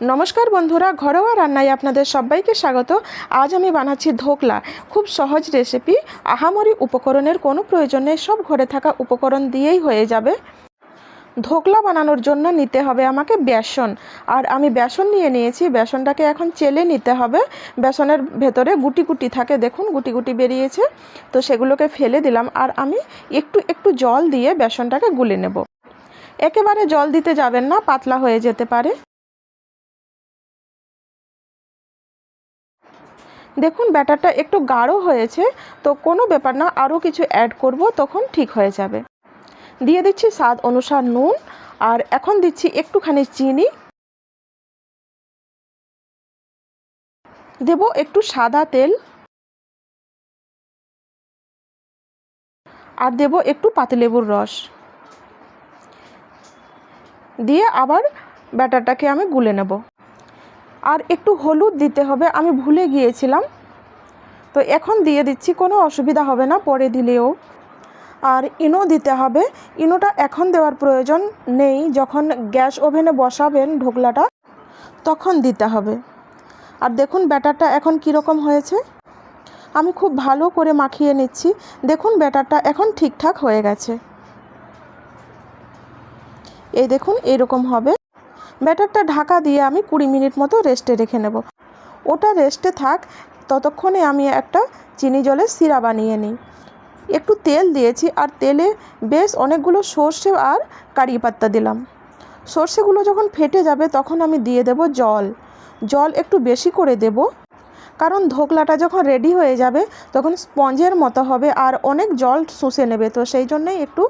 নমস্কার বন্ধুরা, ঘরোয়া রান্নায় আপনাদের সবাইকে স্বাগত। আজ আমি বানাচ্ছি ধোকলা। খুব সহজ রেসিপি আহামরি উপকরণের কোনো প্রয়োজন নেই, সব ঘরে থাকা উপকরণ দিয়েই হয়ে যাবে। ধোকলা বানানোর জন্য নিতে হবে আমাকে বেসন। আর আমি বেসন নিয়ে নিয়েছি, বেসনটাকে এখন চেলে নিতে হবে। বেসনের ভেতরে গুটি গুটি থাকে, দেখুন গুটি গুটি বেরিয়েছে। তো সেগুলোকে ফেলে দিলাম, আর আমি একটু একটু জল দিয়ে বেসনটাকে গুলে নেব। একেবারে জল দিতে যাবেন না, পাতলা হয়ে যেতে পারে। দেখুন, ব্যাটারটা একটু গাঢ় হয়েছে, তো কোনো ব্যাপার না, আরও কিছু অ্যাড করব, তখন ঠিক হয়ে যাবে। দিয়ে দিচ্ছি স্বাদ অনুসার নুন, আর এখন দিচ্ছি একটুখানি চিনি। দেব একটু সাদা তেল। আর দেব একটু পাতিলেবুর রস। দিয়ে আবার ব্যাটারটাকে আমি গুলে নেব। আর একটু হলুদ দিতে হবে, আমি ভুলে গিয়েছিলাম। তো এখন দিয়ে দিচ্ছি, কোনো অসুবিধা হবে না, পরে দিলেও। আর ইনো দিতে হবে, ইনোটা এখন দেওয়ার প্রয়োজন নেই, যখন গ্যাস ওভেনে বসাবেন ঢোকলাটা, তখন দিতে হবে। আর দেখুন, ব্যাটারটা এখন কীরকম হয়েছে। আমি খুব ভালো করে মাখিয়ে নিচ্ছি, দেখুন, ব্যাটারটা এখন ঠিকঠাক হয়ে গেছে। এই দেখুন, এরকম হবে। ব্যাটারটা ঢাকা দিয়ে আমি কুড়ি মিনিট মতো রেস্টে রেখে নেব। ওটা রেস্টে থাক, ততক্ষণে আমি একটা চিনি জলের সিরা বানিয়ে নিই। একটু তেল দিয়েছি আর তেলে বেশ অনেকগুলো সর্ষে আর কারি পাত্তা দিলাম। সর্ষেগুলো যখন ফেটে যাবে তখন আমি দিয়ে দেব জল। জল একটু বেশি করে দেব, কারণ ধোকলাটা যখন রেডি হয়ে যাবে তখন স্পঞ্জের মতো হবে আর অনেক জল শুষে নেবে, তো সেই জন্যই একটু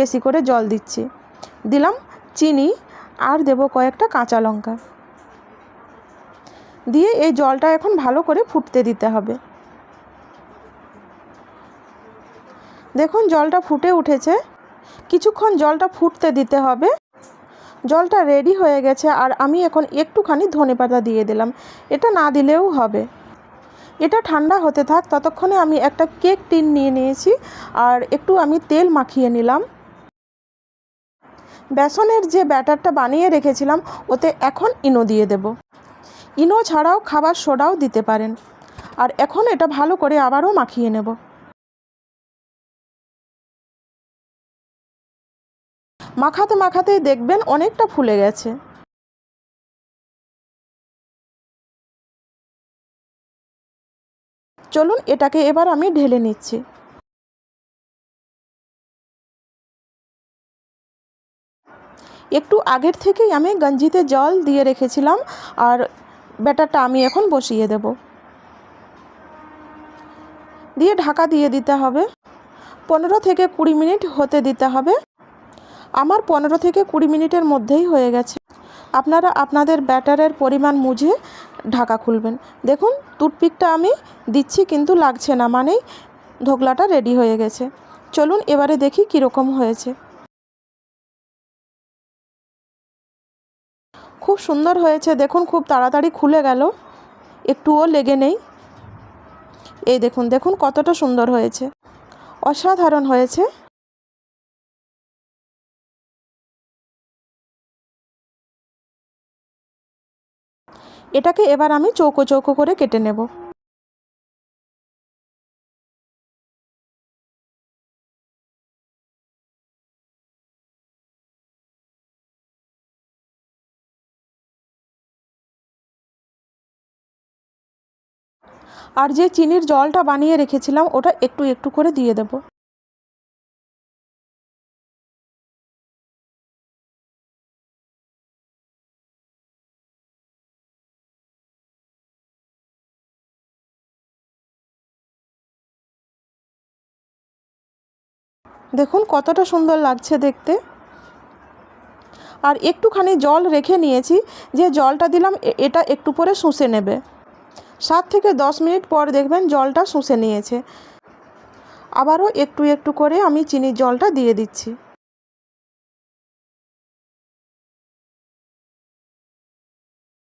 বেশি করে জল দিচ্ছি। দিলাম চিনি আর দেব কয়েকটা কাঁচা লঙ্কা। দিয়ে এই জলটা এখন ভালো করে ফুটতে দিতে হবে। দেখুন, জলটা ফুটে উঠেছে। কিছুক্ষণ জলটা ফুটতে দিতে হবে। জলটা রেডি হয়ে গেছে আর আমি এখন একটুখানি ধনে পাতা দিয়ে দিলাম। এটা না দিলেও হবে। এটা ঠান্ডা হতে থাক, ততক্ষণে আমি একটা কেক টিন নিয়ে নিয়েছি আর একটু আমি তেল মাখিয়ে নিলাম। বেসনের যে ব্যাটারটা বানিয়ে রেখেছিলাম, ওতে এখন ইনো দিয়ে দেব। ইনো ছাড়াও খাবার সোডাও দিতে পারেন। আর এখন এটা ভালো করে আবারও মাখিয়ে নেব। মাখাতে মাখাতে দেখবেন অনেকটা ফুলে গেছে। চলুন এটাকে এবার আমি ঢেলে নিচ্ছি। একটু আগের থেকেই আমি গঞ্জিতে জল দিয়ে রেখেছিলাম, আর ব্যাটারটা আমি এখন বসিয়ে দেব। দিয়ে ঢাকা দিয়ে দিতে হবে। পনেরো থেকে কুড়ি মিনিট হতে দিতে হবে। আমার পনেরো থেকে কুড়ি মিনিটের মধ্যেই হয়ে গেছে। আপনারা আপনাদের ব্যাটারের পরিমাণ মুঝে ঢাকা খুলবেন। দেখুন, টুথপিকটা আমি দিচ্ছি কিন্তু লাগছে না, মানেই ধোকলাটা রেডি হয়ে গেছে। চলুন এবারে দেখি কীরকম হয়েছে। খুব সুন্দর হয়েছে, দেখুন খুব তাড়াতাড়ি খুলে গেল। একটুও লেগে নেই। এই দেখুন দেখুন কতটা সুন্দর হয়েছে। অসাধারণ হয়েছে। এটাকে এবার আমি চৌকো চৌকো করে কেটে নেব। আর যে চিনির জলটা বানিয়ে রেখেছিলাম, ওটা একটু একটু করে দিয়ে দেব। দেখুন, কতটা সুন্দর লাগছে দেখতে। আর একটুখানি জল রেখে নিয়েছি, যে জলটা দিলাম এটা একটু পরে শুষে নেবে। সাত থেকে দশ মিনিট পর দেখবেন জলটা শুষে নিয়েছে। আবারও একটু একটু করে আমি চিনির জলটা দিয়ে দিচ্ছি।